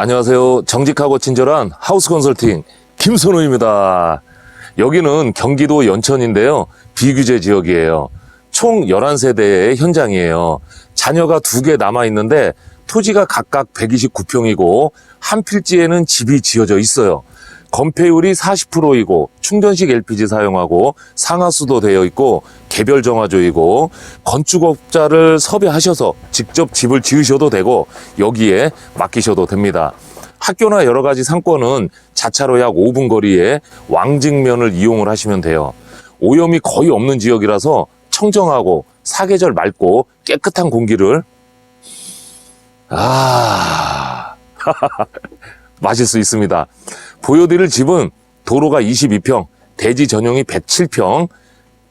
안녕하세요. 정직하고 친절한 하우스 컨설팅 김선우입니다. 여기는 경기도 연천인데요. 비규제 지역이에요. 총 11세대의 현장이에요. 자녀가 두 개 남아 있는데 토지가 각각 129평이고 한 필지에는 집이 지어져 있어요. 건폐율이 40%이고 충전식 LPG 사용하고 상하수도 되어 있고 개별 정화조이고 건축업자를 섭외하셔서 직접 집을 지으셔도 되고 여기에 맡기셔도 됩니다. 학교나 여러 가지 상권은 자차로 약 5분 거리에 왕직면을 이용을 하시면 돼요. 오염이 거의 없는 지역이라서 청정하고 사계절 맑고 깨끗한 공기를 아 마실 수 있습니다. 보여드릴 집은 도로가 22평, 대지 전용이 107평,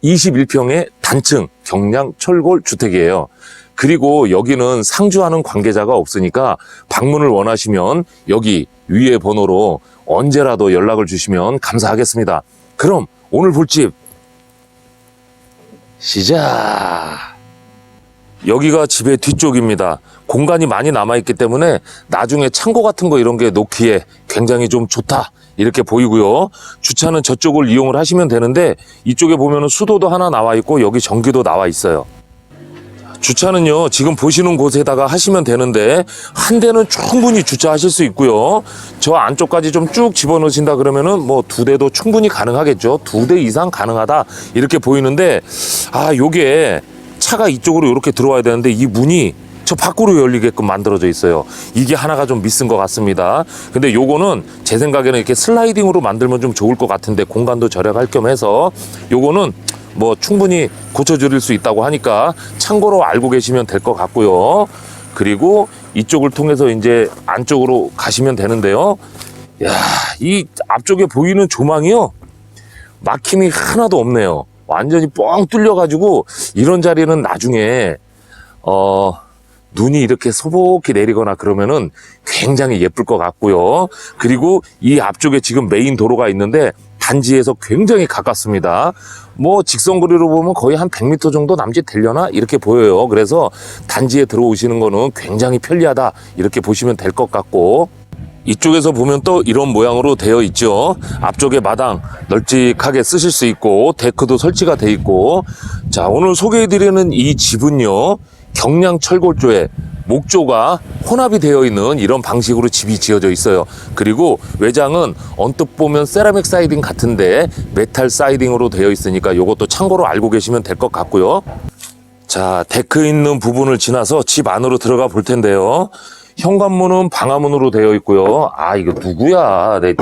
21평의 단층 경량 철골 주택이에요. 그리고 여기는 상주하는 관계자가 없으니까 방문을 원하시면 여기 위에 번호로 언제라도 연락을 주시면 감사하겠습니다. 그럼 오늘 볼 집 시작. 여기가 집의 뒤쪽입니다. 공간이 많이 남아있기 때문에 나중에 창고 같은 거 이런 게 놓기에 굉장히 좀 좋다. 이렇게 보이고요. 주차는 저쪽을 이용을 하시면 되는데 이쪽에 보면은 수도도 하나 나와 있고 여기 전기도 나와 있어요. 주차는요, 지금 보시는 곳에다가 하시면 되는데, 한 대는 충분히 주차하실 수 있고요. 저 안쪽까지 좀 쭉 집어넣으신다 그러면은 뭐 두 대도 충분히 가능하겠죠. 두 대 이상 가능하다. 이렇게 보이는데, 아, 요게 차가 이쪽으로 이렇게 들어와야 되는데, 이 문이 저 밖으로 열리게끔 만들어져 있어요. 이게 하나가 좀 미스인 것 같습니다. 근데 요거는 제 생각에는 이렇게 슬라이딩으로 만들면 좀 좋을 것 같은데, 공간도 절약할 겸 해서, 요거는 뭐 충분히 고쳐드릴 수 있다고 하니까 참고로 알고 계시면 될 것 같고요. 그리고 이쪽을 통해서 이제 안쪽으로 가시면 되는데요. 야, 이 앞쪽에 보이는 조망이요. 막힘이 하나도 없네요. 완전히 뻥 뚫려가지고 이런 자리는 나중에 어 눈이 이렇게 소복히 내리거나 그러면은 굉장히 예쁠 것 같고요. 그리고 이 앞쪽에 지금 메인 도로가 있는데 단지에서 굉장히 가깝습니다. 뭐 직선거리로 보면 거의 한 100m 정도 남짓 되려나 이렇게 보여요. 그래서 단지에 들어오시는 거는 굉장히 편리하다 이렇게 보시면 될 것 같고 이쪽에서 보면 또 이런 모양으로 되어 있죠. 앞쪽에 마당 널찍하게 쓰실 수 있고 데크도 설치가 돼 있고 자 오늘 소개해드리는 이 집은요 경량 철골조에 목조가 혼합이 되어 있는 이런 방식으로 집이 지어져 있어요. 그리고 외장은 언뜻 보면 세라믹 사이딩 같은데 메탈 사이딩으로 되어 있으니까 이것도 참고로 알고 계시면 될 것 같고요. 자, 데크 있는 부분을 지나서 집 안으로 들어가 볼 텐데요. 현관문은 방화문으로 되어 있고요. 아, 이거 누구야? 내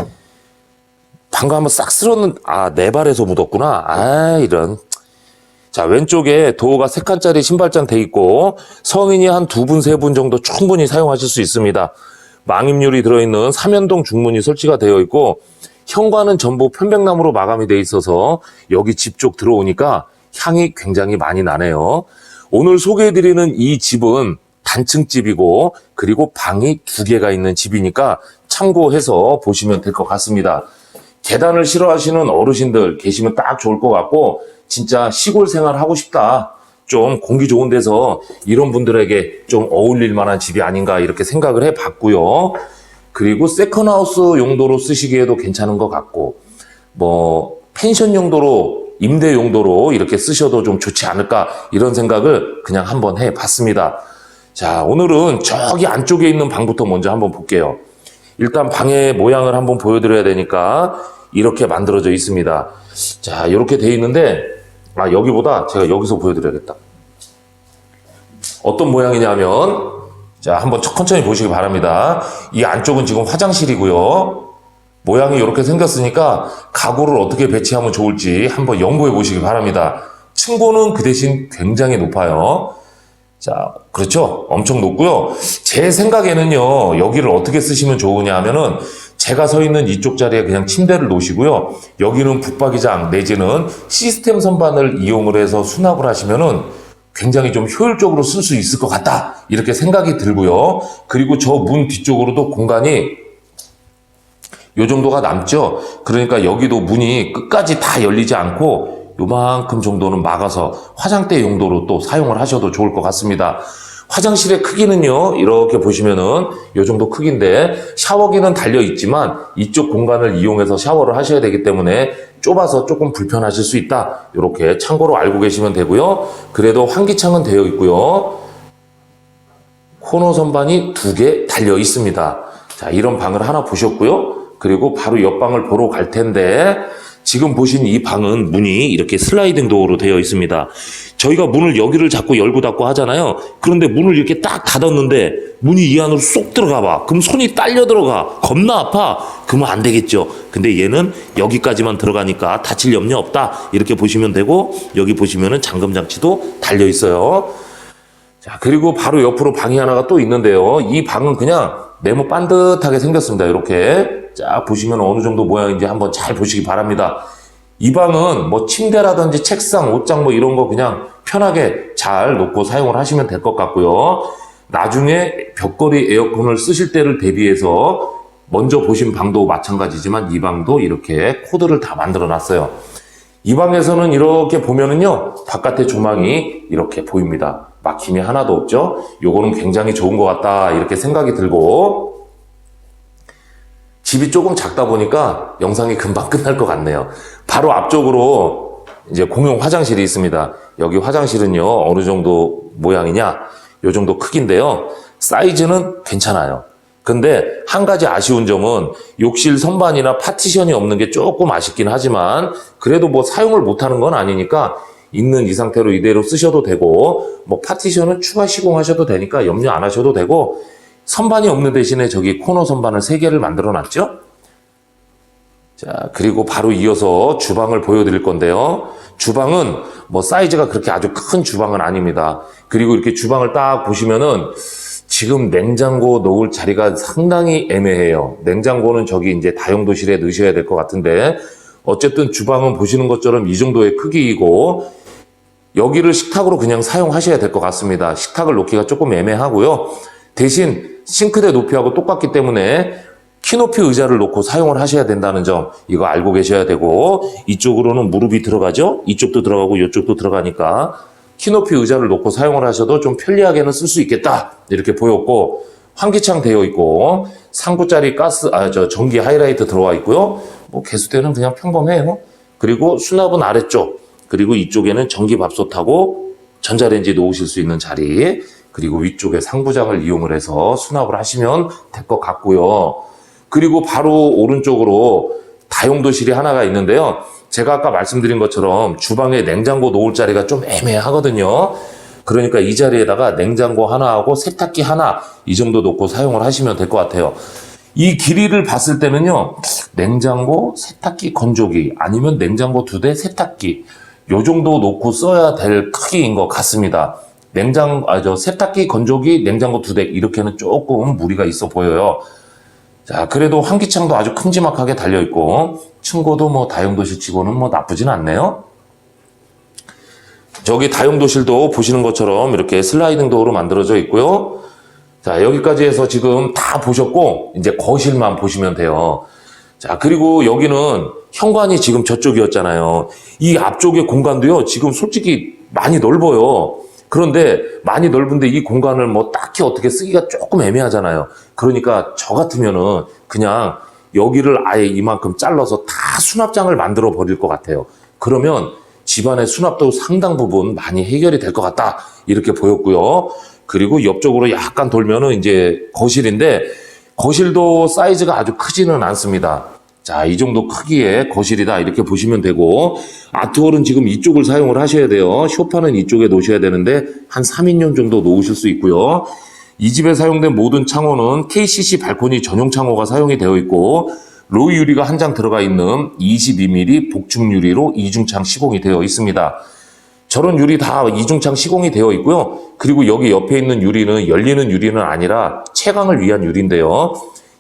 방금 한번 싹 쓸었는, 아, 내 발에서 묻었구나. 아, 이런. 자, 왼쪽에 도어가 세 칸짜리 신발장 돼 있고, 성인이 한 두 분, 세 분 정도 충분히 사용하실 수 있습니다. 망임률이 들어있는 삼연동 중문이 설치가 되어 있고, 현관은 전부 편백나무로 마감이 돼 있어서 여기 집 쪽 들어오니까 향이 굉장히 많이 나네요. 오늘 소개해드리는 이 집은 단층집이고, 그리고 방이 두 개가 있는 집이니까 참고해서 보시면 될 것 같습니다. 계단을 싫어하시는 어르신들 계시면 딱 좋을 것 같고 진짜 시골 생활 하고 싶다. 좀 공기 좋은 데서 이런 분들에게 좀 어울릴 만한 집이 아닌가 이렇게 생각을 해 봤고요. 그리고 세컨하우스 용도로 쓰시기에도 괜찮은 것 같고 뭐 펜션 용도로 임대 용도로 이렇게 쓰셔도 좀 좋지 않을까 이런 생각을 그냥 한번 해 봤습니다. 자, 오늘은 저기 안쪽에 있는 방부터 먼저 한번 볼게요. 일단 방의 모양을 한번 보여드려야 되니까 이렇게 만들어져 있습니다. 자, 이렇게 돼 있는데, 아, 여기보다 제가 여기서 보여드려야겠다. 어떤 모양이냐면, 자, 한번 천천히 보시기 바랍니다. 이 안쪽은 지금 화장실이고요. 모양이 이렇게 생겼으니까 가구를 어떻게 배치하면 좋을지 한번 연구해 보시기 바랍니다. 층고는 그 대신 굉장히 높아요. 자, 그렇죠. 엄청 높고요. 제 생각에는요, 여기를 어떻게 쓰시면 좋으냐 하면은, 제가 서 있는 이쪽 자리에 그냥 침대를 놓으시고요. 여기는 붙박이장 내지는 시스템 선반을 이용을 해서 수납을 하시면은 굉장히 좀 효율적으로 쓸 수 있을 것 같다. 이렇게 생각이 들고요. 그리고 저 문 뒤쪽으로도 공간이 요 정도가 남죠. 그러니까 여기도 문이 끝까지 다 열리지 않고 요만큼 정도는 막아서 화장대 용도로 또 사용을 하셔도 좋을 것 같습니다. 화장실의 크기는요, 이렇게 보시면은 이 정도 크기인데 샤워기는 달려 있지만 이쪽 공간을 이용해서 샤워를 하셔야 되기 때문에 좁아서 조금 불편하실 수 있다. 이렇게 참고로 알고 계시면 되고요. 그래도 환기창은 되어 있고요. 코너 선반이 두 개 달려 있습니다. 자, 이런 방을 하나 보셨고요. 그리고 바로 옆방을 보러 갈 텐데 지금 보신 이 방은 문이 이렇게 슬라이딩 도어로 되어 있습니다. 저희가 문을 여기를 자꾸 열고 닫고 하잖아요. 그런데 문을 이렇게 딱 닫았는데 문이 이 안으로 쏙 들어가 봐. 그럼 손이 딸려 들어가. 겁나 아파. 그러면 안 되겠죠. 근데 얘는 여기까지만 들어가니까 다칠 염려 없다. 이렇게 보시면 되고 여기 보시면은 잠금 장치도 달려 있어요. 자, 그리고 바로 옆으로 방이 하나가 또 있는데요. 이 방은 그냥 네모 반듯하게 생겼습니다. 이렇게. 쫙 보시면 어느 정도 모양인지 한번 잘 보시기 바랍니다. 이 방은 뭐 침대라든지 책상, 옷장 뭐 이런 거 그냥 편하게 잘 놓고 사용을 하시면 될 것 같고요. 나중에 벽걸이 에어컨을 쓰실 때를 대비해서 먼저 보신 방도 마찬가지지만 이 방도 이렇게 코드를 다 만들어 놨어요. 이 방에서는 이렇게 보면은요, 바깥의 조망이 이렇게 보입니다. 막힘이 하나도 없죠? 요거는 굉장히 좋은 것 같다, 이렇게 생각이 들고, 집이 조금 작다 보니까 영상이 금방 끝날 것 같네요. 바로 앞쪽으로 이제 공용 화장실이 있습니다. 여기 화장실은요, 어느 정도 모양이냐, 요 정도 크기인데요. 사이즈는 괜찮아요. 근데 한 가지 아쉬운 점은 욕실 선반이나 파티션이 없는 게 조금 아쉽긴 하지만 그래도 뭐 사용을 못하는 건 아니니까 있는 이 상태로 이대로 쓰셔도 되고 뭐 파티션은 추가 시공하셔도 되니까 염려 안 하셔도 되고 선반이 없는 대신에 저기 코너 선반을 세 개를 만들어 놨죠. 자, 그리고 바로 이어서 주방을 보여드릴 건데요. 주방은 뭐 사이즈가 그렇게 아주 큰 주방은 아닙니다. 그리고 이렇게 주방을 딱 보시면은 지금 냉장고 놓을 자리가 상당히 애매해요. 냉장고는 저기 이제 다용도실에 넣으셔야 될 것 같은데 어쨌든 주방은 보시는 것처럼 이 정도의 크기이고 여기를 식탁으로 그냥 사용하셔야 될 것 같습니다. 식탁을 놓기가 조금 애매하고요. 대신 싱크대 높이하고 똑같기 때문에 키 높이 의자를 놓고 사용을 하셔야 된다는 점 이거 알고 계셔야 되고 이쪽으로는 무릎이 들어가죠. 이쪽도 들어가고 이쪽도 들어가니까 키 높이 의자를 놓고 사용을 하셔도 좀 편리하게는 쓸 수 있겠다 이렇게 보였고 환기창 되어 있고 상구짜리 가스 아 저 전기 하이라이트 들어와 있고요. 뭐 개수대는 그냥 평범해요. 그리고 수납은 아래쪽 그리고 이쪽에는 전기 밥솥하고 전자레인지 놓으실 수 있는 자리 그리고 위쪽에 상부장을 이용을 해서 수납을 하시면 될 것 같고요. 그리고 바로 오른쪽으로 다용도실이 하나가 있는데요. 제가 아까 말씀드린 것처럼 주방에 냉장고 놓을 자리가 좀 애매하거든요. 그러니까 이 자리에다가 냉장고 하나하고 세탁기 하나 이 정도 놓고 사용을 하시면 될 것 같아요. 이 길이를 봤을 때는요, 냉장고, 세탁기, 건조기, 아니면 냉장고 두 대, 세탁기, 요 정도 놓고 써야 될 크기인 것 같습니다. 냉장, 아, 저, 세탁기, 건조기, 냉장고 두 대, 이렇게는 조금 무리가 있어 보여요. 자, 그래도 환기창도 아주 큼지막하게 달려 있고, 층고도 뭐 다용도실 치고는 뭐 나쁘진 않네요. 저기 다용도실도 보시는 것처럼 이렇게 슬라이딩 도어로 만들어져 있고요. 자, 여기까지 해서 지금 다 보셨고, 이제 거실만 보시면 돼요. 자, 그리고 여기는 현관이 지금 저쪽이었잖아요. 이 앞쪽의 공간도요, 지금 솔직히 많이 넓어요. 그런데 많이 넓은데 이 공간을 뭐 딱히 어떻게 쓰기가 조금 애매하잖아요. 그러니까 저 같으면은 그냥 여기를 아예 이만큼 잘라서 다 수납장을 만들어 버릴 것 같아요. 그러면 집안의 수납도 상당 부분 많이 해결이 될 것 같다. 이렇게 보였고요. 그리고 옆쪽으로 약간 돌면은 이제 거실인데 거실도 사이즈가 아주 크지는 않습니다. 자, 이 정도 크기의 거실이다. 이렇게 보시면 되고, 아트홀은 지금 이쪽을 사용을 하셔야 돼요. 쇼파는 이쪽에 놓으셔야 되는데, 한 3인용 정도 놓으실 수 있고요. 이 집에 사용된 모든 창호는 KCC 발코니 전용 창호가 사용이 되어 있고, 로이 유리가 한 장 들어가 있는 22mm 복층 유리로 이중창 시공이 되어 있습니다. 저런 유리 다 이중창 시공이 되어 있고요. 그리고 여기 옆에 있는 유리는 열리는 유리는 아니라 채광을 위한 유리인데요.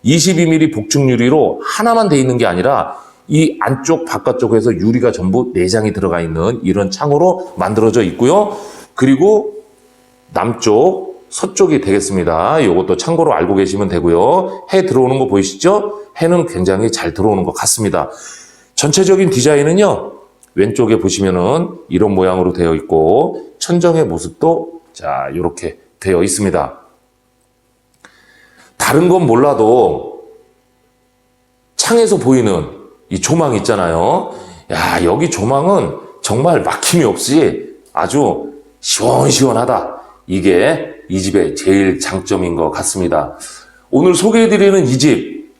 22mm 복층 유리로 하나만 돼 있는 게 아니라 이 안쪽 바깥쪽에서 유리가 전부 내장이 들어가 있는 이런 창으로 만들어져 있고요. 그리고 남쪽 서쪽이 되겠습니다. 이것도 참고로 알고 계시면 되고요. 해 들어오는 거 보이시죠? 해는 굉장히 잘 들어오는 것 같습니다. 전체적인 디자인은요. 왼쪽에 보시면은 이런 모양으로 되어 있고 천정의 모습도 자 이렇게 되어 있습니다. 다른 건 몰라도 창에서 보이는 이 조망 있잖아요. 야, 여기 조망은 정말 막힘이 없이 아주 시원시원하다. 이게 이 집의 제일 장점인 것 같습니다. 오늘 소개해드리는 이 집,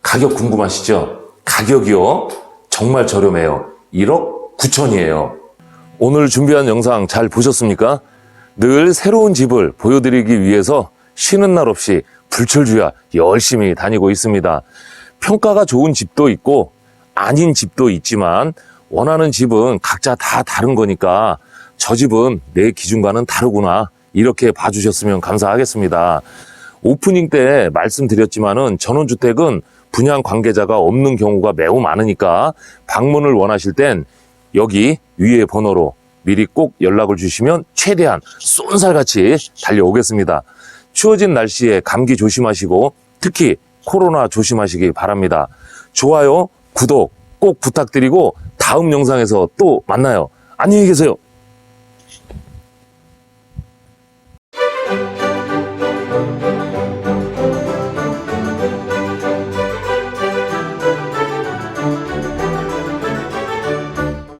가격 궁금하시죠? 가격이요. 정말 저렴해요. 1억 9천이에요. 오늘 준비한 영상 잘 보셨습니까? 늘 새로운 집을 보여드리기 위해서 쉬는 날 없이 불철주야 열심히 다니고 있습니다. 평가가 좋은 집도 있고 아닌 집도 있지만 원하는 집은 각자 다 다른 거니까 저 집은 내 기준과는 다르구나 이렇게 봐주셨으면 감사하겠습니다. 오프닝 때 말씀드렸지만은 전원주택은 분양 관계자가 없는 경우가 매우 많으니까 방문을 원하실 땐 여기 위에 번호로 미리 꼭 연락을 주시면 최대한 쏜살같이 달려오겠습니다. 추워진 날씨에 감기 조심하시고 특히 코로나 조심하시기 바랍니다. 좋아요, 구독 꼭 부탁드리고 다음 영상에서 또 만나요. 안녕히 계세요.